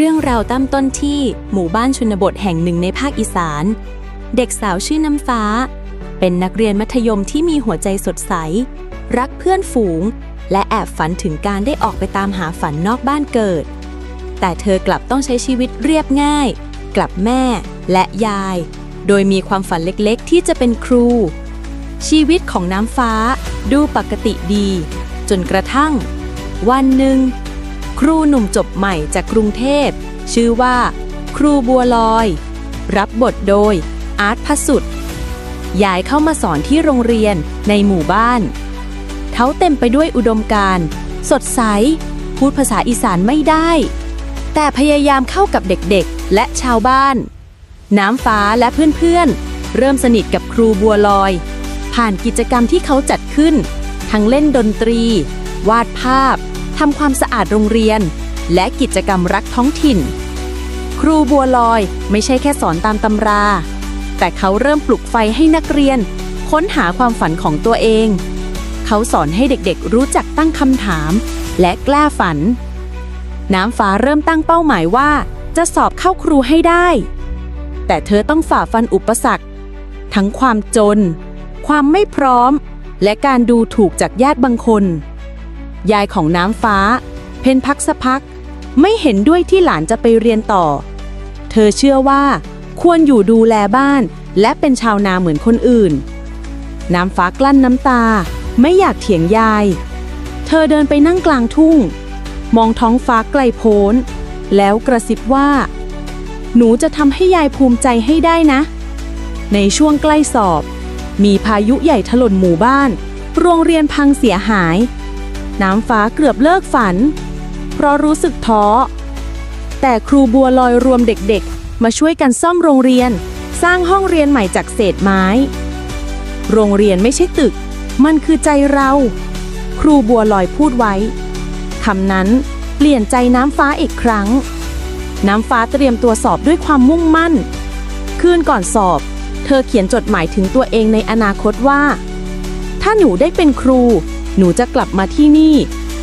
เรื่องราวตั้มต้นที่หมู่บ้านชนบทแห่งหนึ่งในภาคอีสาน เด็กสาวชื่อน้ำฟ้า เป็นนักเรียนมัธยมที่มีหัวใจสดใส รักเพื่อนฝูง และแอบฝันถึงการได้ออกไปตามหาฝันนอกบ้านเกิด แต่เธอกลับต้องใช้ชีวิตเรียบง่าย กลับแม่และยาย โดยมีความฝันเล็กๆ ที่จะเป็นครู ชีวิตของน้ำฟ้าดูปกติดี จนกระทั่ง วันหนึ่ง ครูหนุ่มจบใหม่จากกรุงเทพ ชื่อว่า ครูบัวลอย รับบทโดย อาร์ตพสุดย้ายเข้ามาสอนที่โรงเรียนในหมู่บ้าน เขาเต็มไปด้วยอุดมการณ์สดใส พูดภาษาอีสานไม่ได้ แต่พยายามเข้ากับเด็กๆ และชาวบ้าน น้ำฟ้าและเพื่อนๆ เริ่มสนิทกับครูบัวลอย ผ่านกิจกรรมที่เขาจัดขึ้น ทั้งเล่นดนตรี วาดภาพ ทำความสะอาดโรงเรียน และกิจกรรมรักท้องถิ่น ครูบัวลอยไม่ใช่แค่สอนตามตำรา แต่เขาเริ่มปลุกไฟให้นักเรียน ค้นหาความฝันของตัวเอง เขาสอนให้เด็กๆรู้จักตั้งคำถาม และกล้าฝัน น้ำฟ้าเริ่มตั้งเป้าหมายว่า จะสอบเข้าครูให้ได้ แต่เธอต้องฝ่าฟันอุปสรรค ทั้งความจน ความไม่พร้อม และการดูถูกจากญาติบางคน ยายของน้ำฟ้า เพนพักสะพัก ไม่เห็นด้วยที่หลานจะไปเรียนต่อ เธอเชื่อว่า ควรอยู่ดูแลบ้าน และเป็นชาวนาเหมือนคนอื่น น้ำฟ้ากลั้นน้ำตา ไม่อยากเถียงยาย เธอเดินไปนั่งกลางทุ่ง มองท้องฟ้าไกลโพ้น แล้วกระซิบว่า หนูจะทำให้ยายภูมิใจให้ได้นะ ในช่วงใกล้สอบ มีพายุใหญ่ถล่มหมู่บ้าน โรงเรียนพังเสียหาย น้ำฟ้าเกือบเลิกฝัน เพราะรู้สึกท้อ แต่ครูบัวลอยรวมเด็กๆ มาช่วยกันซ่อมโรงเรียน สร้างห้องเรียนใหม่จากเศษไม้ โรงเรียนไม่ใช่ตึก มันคือใจเรา ครูบัวลอยพูดไว้คำนั้นเปลี่ยนใจน้ำฟ้าอีกครั้ง น้ำฟ้าเตรียมตัวสอบด้วยความมุ่งมั่น คืนก่อนสอบ เธอเขียนจดหมายถึงตัวเองในอนาคตว่า ถ้าหนูได้เป็นครู หนูจะกลับมาที่นี่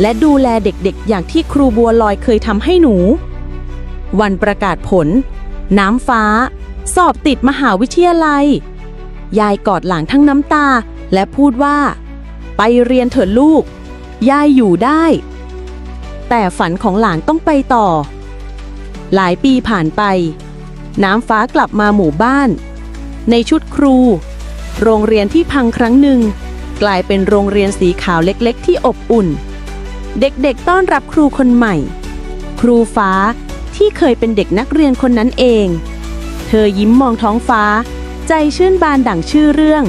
และดูแลเด็กๆ อย่างที่ครูบัวลอยเคยทำให้หนู วันประกาศผล น้ำฟ้า สอบติดมหาวิทยาลัย ยายกอดหลังทั้งน้ำตา และพูดว่า ไปเรียนเถอะลูก ยายอยู่ได้ แต่ฝันของหลานต้องไปต่อ หลายปีผ่านไป น้ำฟ้ากลับมาหมู่บ้าน ในชุดครู โรงเรียนที่พังครั้งหนึ่ง กลายเป็นโรงเรียนสีขาวเล็กๆ ที่อบอุ่น เด็กๆต้อนรับครูคนใหม่ ครูฟ้าที่เคยเป็นเด็กนักเรียนคนนั้นเอง เธอยิ้มมองท้องฟ้า ใจชื่นบานดั่งชื่อเรื่อง